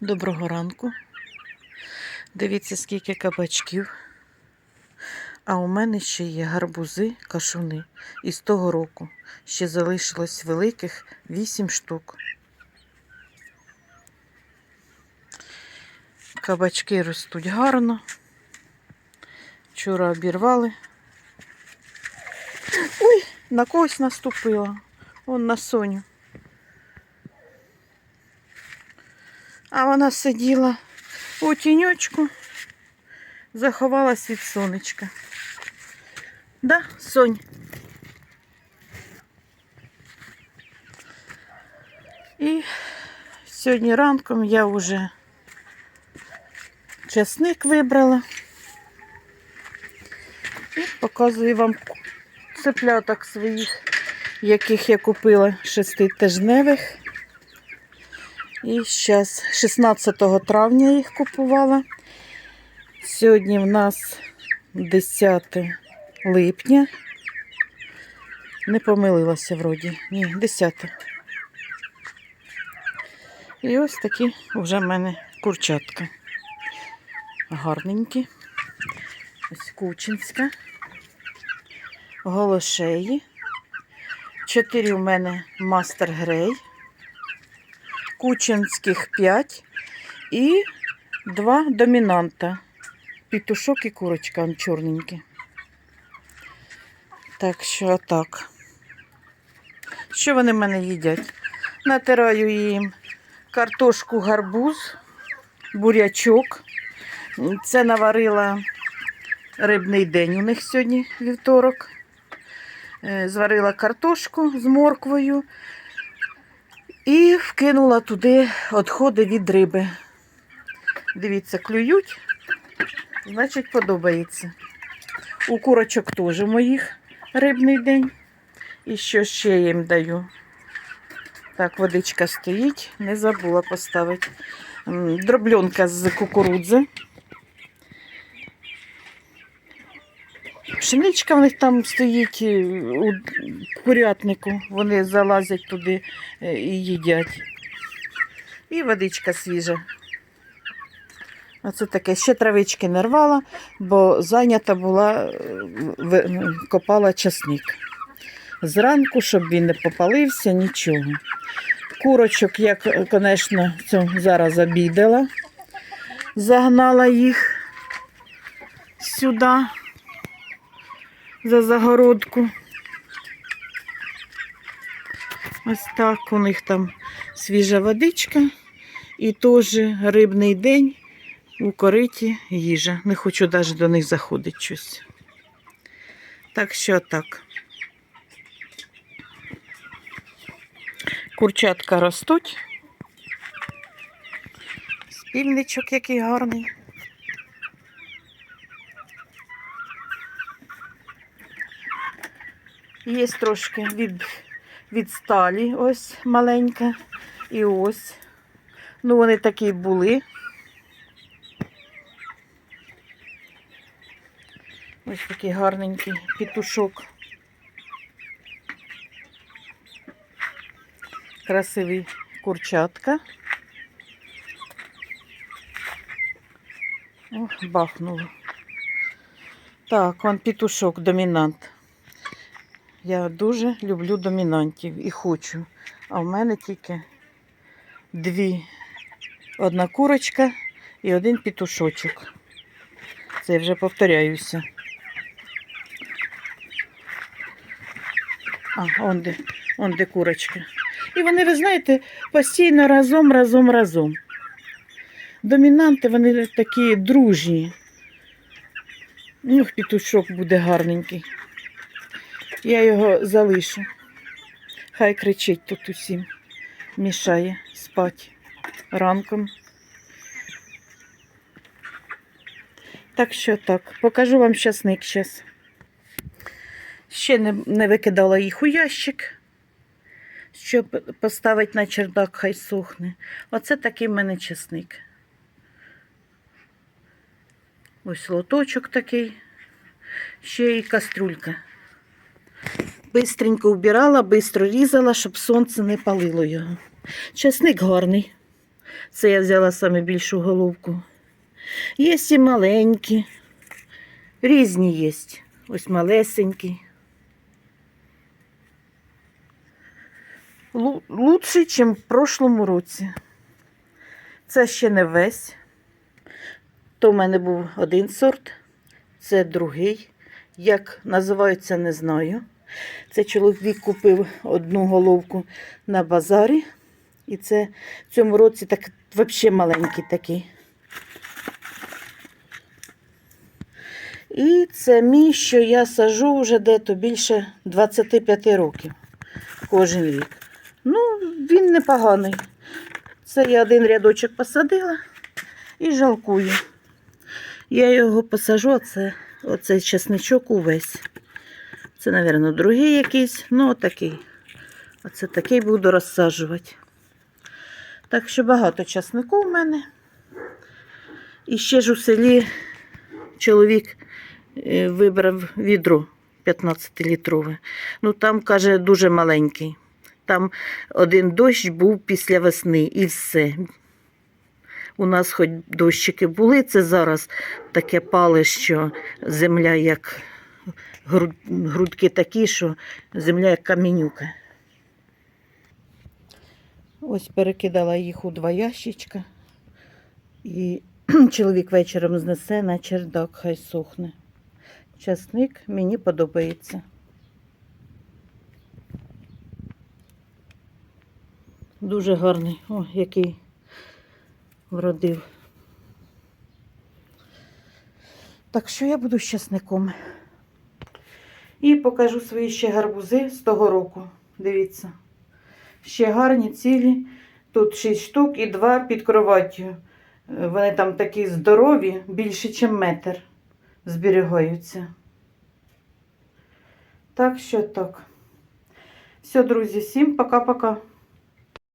Доброго ранку. Дивіться, скільки кабачків. А у мене ще є гарбузи, кашуни. Із того року ще залишилось великих 8 штук. Кабачки ростуть гарно. Вчора обірвали. Ой, на когось наступила. Он на Соню. А вона сиділа у тіньочку, заховалась від сонечка. Да, Сонь? І сьогодні ранком я вже часник вибрала. І показую вам цепляток своїх, яких я купила шеститижневих. І зараз 16 травня їх купувала. Сьогодні в нас 10 липня. Не помилилася вроді. Ні, 10. І ось такі вже в мене курчатка. Гарненькі. Ось кучинська. Голошеї. Чотири у мене мастер грей. Кучинських 5 і два домінанта. Петушок і курочка чорненькі. Так що так. Що вони в мене їдять? Натираю їм картошку, гарбуз, бурячок. Це наварила рибний день у них сьогодні вівторок. Е, Зварила картошку з морквою. І вкинула туди відходи від риби. Дивіться, клюють, значить, подобається. У курочок теж моїх рибний день. І що ще їм даю? Так, водичка стоїть, не забула поставити. М, Дробльонка з кукурудзи. Пшеничка в них там стоїть е, у курятнику. Вони залазять туди е, і їдять. І водичка свіжа. Оце таке. Ще травички не рвала, бо зайнята була, е, копала часник. Зранку, щоб він не попалився, нічого. Курочок, я, звісно, зараз обідала, загнала їх сюди за загородку. Ось так у них там свіжа водичка і теж рибний день у кориті їжа. Не хочу навіть до них заходити щось. Так що так. Курчатка ростуть. Спільничок який гарний. Є трошки від, від сталі, ось маленька. І ось. Ну, вони такі були. Ось такий гарненький петушок. Красивий курчатка. Ох, бахнуло. Так, он петушок домінант. Я дуже люблю домінантів і хочу. А в мене тільки дві. Одна курочка і один петушочок. Це я вже повторяюся. А, он де, он курочка. І вони, ви знаєте, постійно разом, разом, разом. Домінанти, вони такі дружні. Ну, петушок буде гарненький. Я його залишу. Хай кричить тут усім. Мішає спати ранком. Так що так, покажу вам щасник зараз. Ще не, не викидала їх у ящик, щоб поставити на чердак, хай сохне. Оце такий в мене часник. Ось лоточок такий, ще і каструлька. Бистренько вбирала, бистро різала, щоб сонце не палило його. Часник гарний. Це я взяла саме більшу головку. Є і маленькі, різні є. Ось малесенький. Лу- Лучший, ніж в прошлому році. Це ще не весь. То в мене був один сорт, це другий. Як називається, не знаю. Це чоловік купив одну головку на базарі. І це в цьому році так взагалі маленький такий. І це мій, що я сажу вже дето більше 25 років кожен рік. Ну, він непоганий. Це я один рядочок посадила і жалкую. Я його посажу, а це оцей чесничок увесь. Це, мабуть, другий якийсь, ну отакий. Оце такий буду розсаджувати. Так що багато часнику в мене. І ще ж у селі чоловік е, вибрав відро 15-літрове. Ну там, каже, дуже маленький. Там один дощ був після весни і все. У нас хоч дощики були, це зараз таке пале, що земля як грудки такі, що земля як камінюка. Ось перекидала їх у два ящичка. І чоловік вечором знесе на чердак, хай сохне. Часник мені подобається. Дуже гарний. О, який вродив. Так що я буду з часником. І покажу свої ще гарбузи з того року. Дивіться. Ще гарні, цілі. Тут 6 штук і два під кроваттю. Е, Вони там такі здорові, більше, ніж метр зберігаються. Так що так. Все, друзі, всім пока-пока.